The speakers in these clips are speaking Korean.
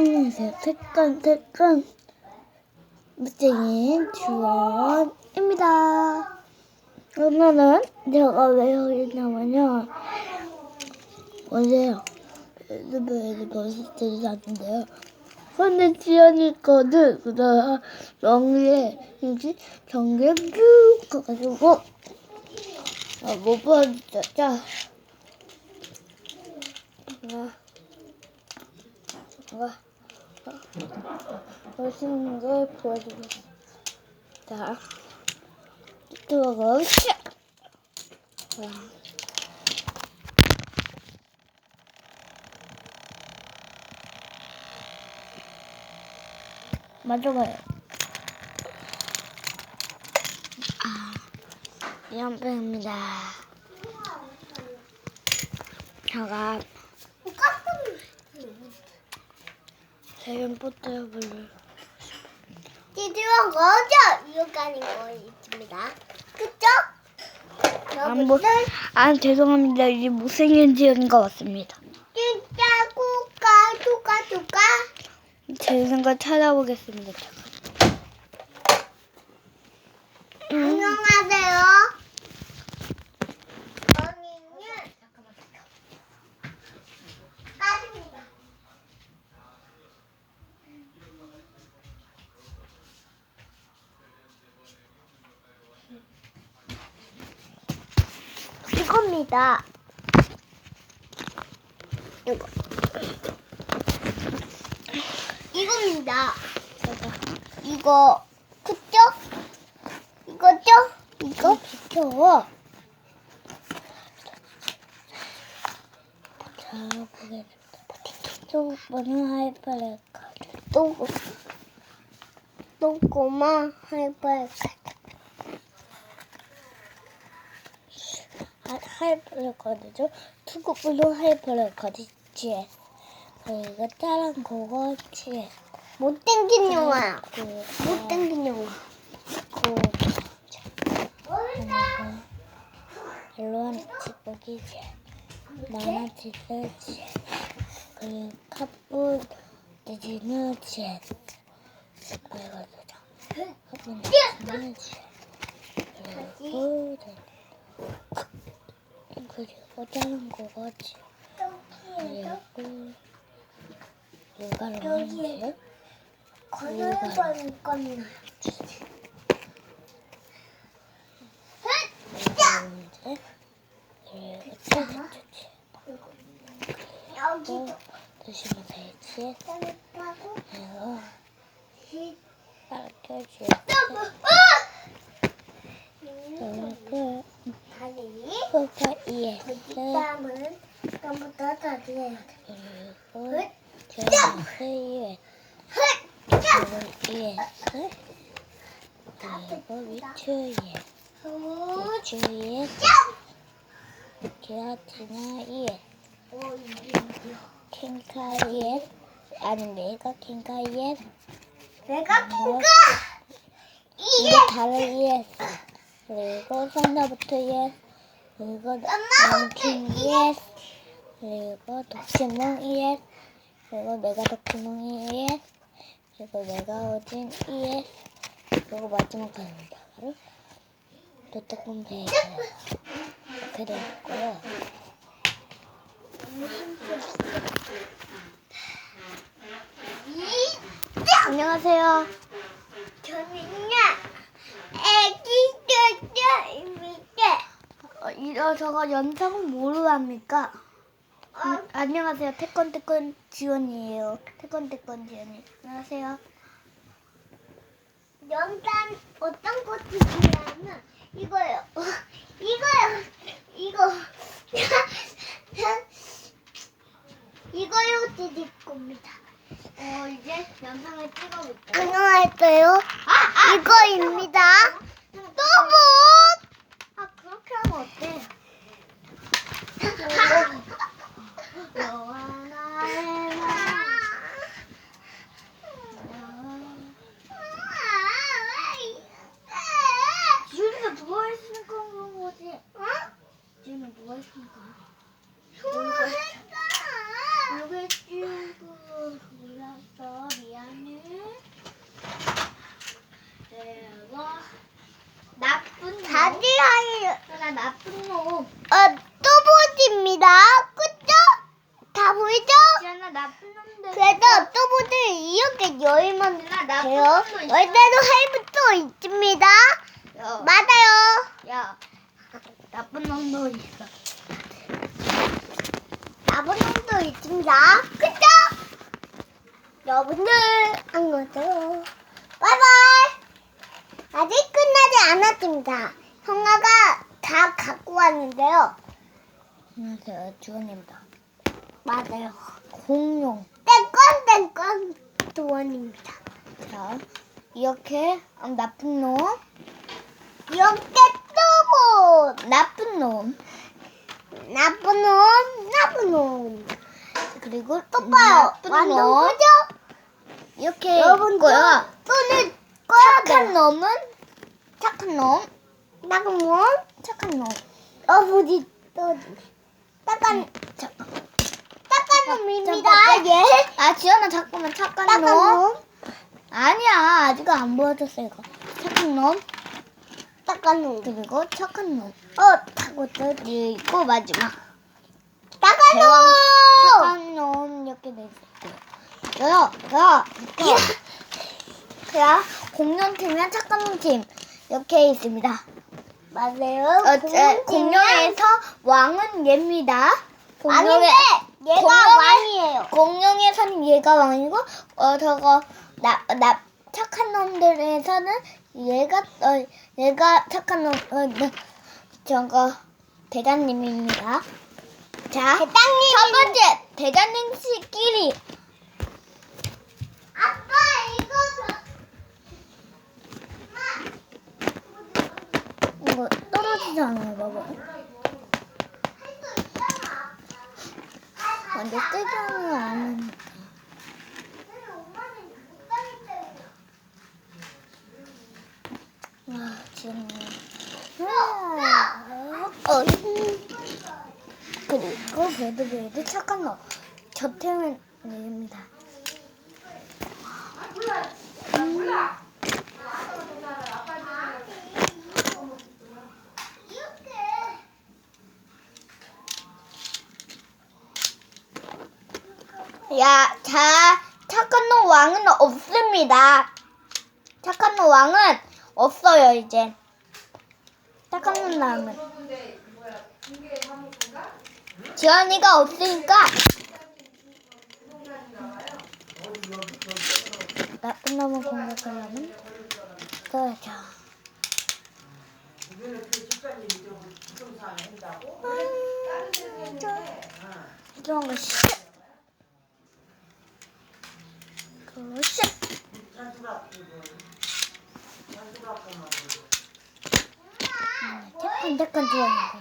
안녕하세요. 태권 태권 무쟁이 주원입니다. 오늘은 제가 왜 여기 있냐면요. 어제요. 유튜브에서 버스트를 샀는데요. 근데 지연이 거는 그다음 명리에 뭐지 경기에 쭉 가가지고 아, 못 보여줬죠. 자. 아. 와, 멋있는 걸 들어가, 샤! 와. 맞아봐요. 아, 연배입니다. 제가 세금 포트블을 찌들어 거죠? 이거까지 거 있습니다. 그쵸? 안 보, 아 죄송합니다. 이게 못생긴 지은 것 같습니다. 진짜 꾸까 뚜까 뚜까 제 생각 찾아보겠습니다. 안녕하세요. 언니는 잠깐만 까집니다. 이겁니다. 이거. 이겁니다. 이거 그죠? 이거죠? 이거 비켜. 자 보겠습니다. 또 뭐는 하이퍼레 또, 또 꼬마 하이퍼 하 이퍼레 카드죠. 투구블루 하이퍼레 카드지. 그리고 다른 그거 지. 못생긴 영화야. 그 못생긴 영화. 그 일로한 지복이지. 나한테 쓰지. 그리고 카푸 디지너지. 그리고 카푸 디지너지. 그리고 그리고 다른 거지. 그리고 누가를 하는지. 거는 건 건나. 그리고 짜주지. 여기 또 드시면 되지. 그리고 이렇게 주지. 그리고 다리. 코카 ES 땀은 땀부터 돼. 그리고 ES 그리고 ES 그리고 위추 ES 위추 ES 기아티나 ES 킹카 ES 아니 내가 킹카 ES 내가 킹가 이게 다른 ES 그리고 산다부터 ES 그리고 남킨 ES 그리고 도키몽 ES 그리고 내가 도키몽 ES 그리고 내가 오진 ES 그리고 마지막 가입니다 바로 도떡본 베이스 이렇게 되어 있고요 안녕하세요 저는요 애기 쩌쩌입니다. 어, 이거 저거 영상은 뭐로 합니까? 음, 안녕하세요. 태권태권 지원이에요. 태권태권 지원이. 안녕하세요. 영상 어떤 꽃이냐면 이거요. 이거요. 이거. 이거요 드릴 겁니다. 어, 이제 영상을 찍어볼게요. 안녕하세요. 이거입니다. 또봇 아, 그렇게 하면 어때? 너와 나의 맘. 지훈이가 누워 있으니까 그런 거지. 지훈이 누워 있으니까. 누가 찍고 몰랐어. 지연아 나쁜 놈. 어, 또보지입니다. 그죠? 다 보이죠? 지연아 나쁜 놈들. 그래도 또보지 이렇게 열면 지연아 나쁜 돼요. 놈도 있어. 월대도 할부도 있습니다. 야, 맞아요. 야, 나쁜 놈도 있어. 나쁜 놈도 있습니다. 그죠? 여러분들, 안녕하세요. 바이바이. 아직 끝나지 않았습니다. 형아가 다 갖고 왔는데요. 안녕하세요, 주원입니다. 맞아요. 공룡. 땡깡땡깡 도원입니다. 자, 이렇게 어, 나쁜 놈, 이렇게 나쁜 놈, 나쁜 놈, 나쁜 놈. 그리고 또 봐요. 나쁜 완전 놈? 이렇게 여러분들 있고요. 손을 꺼야 착한. 놈은 착한 놈, 나쁜 놈, 착한 놈. 어부지 떠지. 딱한 잠깐. 딱한 놈입니다. 잠깐, 예. 아, 지연아 잠깐만 착한 놈. 놈, 아니야, 아직 안 보여줬어 이거. 착한 놈, 딱한 놈. 그리고 착한 놈. 어, 타고 떠. 그리고 마지막 딱한 대왕 놈. 착한 놈 이렇게 돼 있어요. 야, 야, 야. 야, 공룡 팀이랑 착한 놈 팀 이렇게 있습니다. 맞아요. 어째 공룡에서 왕은 얘입니다. 아닌데 얘가 공룡의- 왕이에요. 공룡에서는 얘가 왕이고 어 저거 나 나 착한 놈들에서는 얘가 어 얘가 착한 놈 어, 네, 저거 대장님입니다. 자, 대장님. 첫 번째 대장님 씨끼리 아빠 이거 저... 이거 떨어지지 않아요, 봐봐. 근데 뜨지는 않으니까. 지금. 어, 그리고 배드배드 착한 거. 저태면 얘입니다. 야, 자, 착한 놈 왕은 없습니다. 착한 놈 왕은 없어요, 이제. 착한 놈 왕은. 지연이가 없으니까. 나쁜 놈을 공격하려면 써야죠. 이런 거 씨. 그거 씨. 잠깐 좋아하는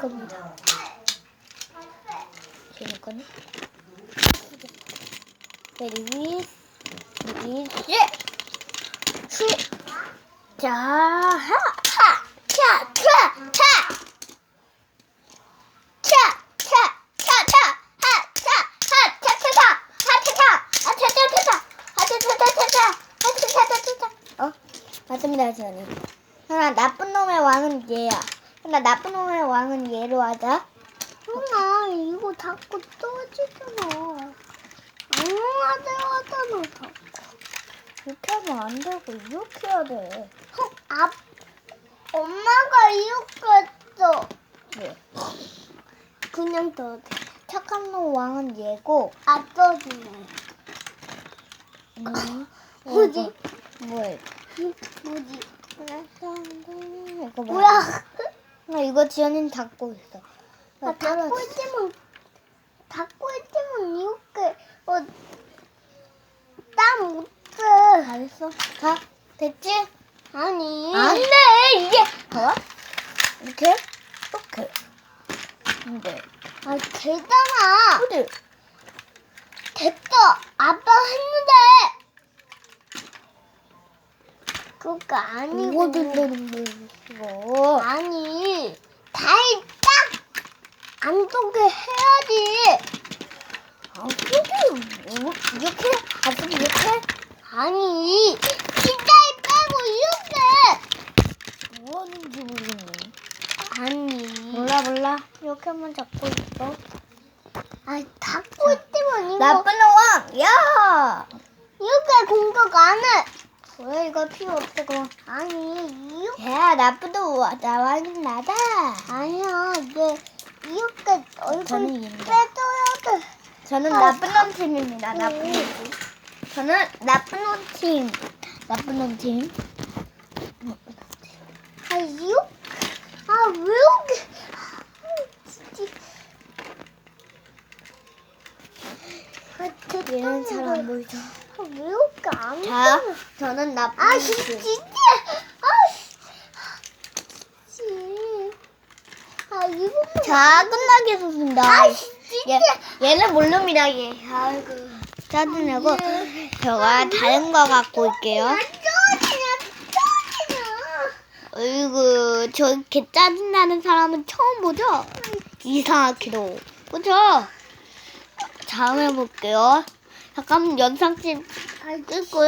겁니다. 지금 거는? 그리고 여기 시 자, 하, 하, 차, 차, 차, 차, 차, 차, 차, 하, 차, 하, 차, 차, 차, 하, 차, 차, 아, 차, 차, 차, 차, 하, 차, 차, 차, 차, 차, 하, 차, 차, 차, 차, 차. 어, 맞습니다, 지원이. 하나 나쁜 놈의 왕은 얘야. 하나 나쁜 놈의 왕은 얘로 하자. 형아 이거 자꾸 떠지잖아. 안녕하세요 하잖아. 이렇게 하면 안 되고 이렇게 해야 돼. 형, 앞 엄마가 이렇게 했어. 왜? 그냥 떠. 착한 놈 왕은 얘고. 안 떠지네. 음, 뭐지? 뭐야? 뭐지? 이거 뭐야? 뭐야? 나 이거 지연이는 닫고 있어. 나 아. 닫고 있으면 닫고 있으면 이렇게 어땀 못해. 잘했 어. 가. 됐지? 아니. 안 돼. 이게 봐봐. 이렇게 이렇게. 근데 아 되잖아. 그래. 됐다. 아빠 했는데. 그거 아니고. 이거 된다는 거. 아니, 달딱 안쪽에 해야지. 아, 그게 뭐, 이렇게 가슴 이렇게 아니, 진짜이 빼고 이렇게. 뭐 하는지 모르겠네. 아니. 몰라 몰라. 이렇게 한번 잡고 있어. 아, 닫고 있으면 이거 나쁜 놈! 야! 이렇게 공격 안 해. 왜 이거 필요 없어 그럼. 아니, 이렇게 야 나쁜 놈 나와는 나다. 아니야. 이게 이렇게 얼굴. 빼줘야 돼. 저는 아, 나쁜 놈 팀입니다. 나쁜 놈 음. 팀. 저는 나쁜 놈 팀. 나쁜 놈 팀. 아, 이렇게. 아, 왜 이렇게. 아. 아. 얘는 잘 안 보이죠. 아, 왜 이렇게 안 자, 보여? 저는 나쁜 아, 진짜. 팀. 아, 씨. 아, 이거 자, 끝나게 했습니다. 아, 진짜. 얘, 얘는 모릅니다, 얘. 아이고. 짜증내고, 제가 다른 거 갖고 올게요. 어이구, 저렇게 짜증나는 사람은 처음 보죠? 이상하게도. 그죠? 다음에 볼게요. 잠깐 영상 좀 끌고요.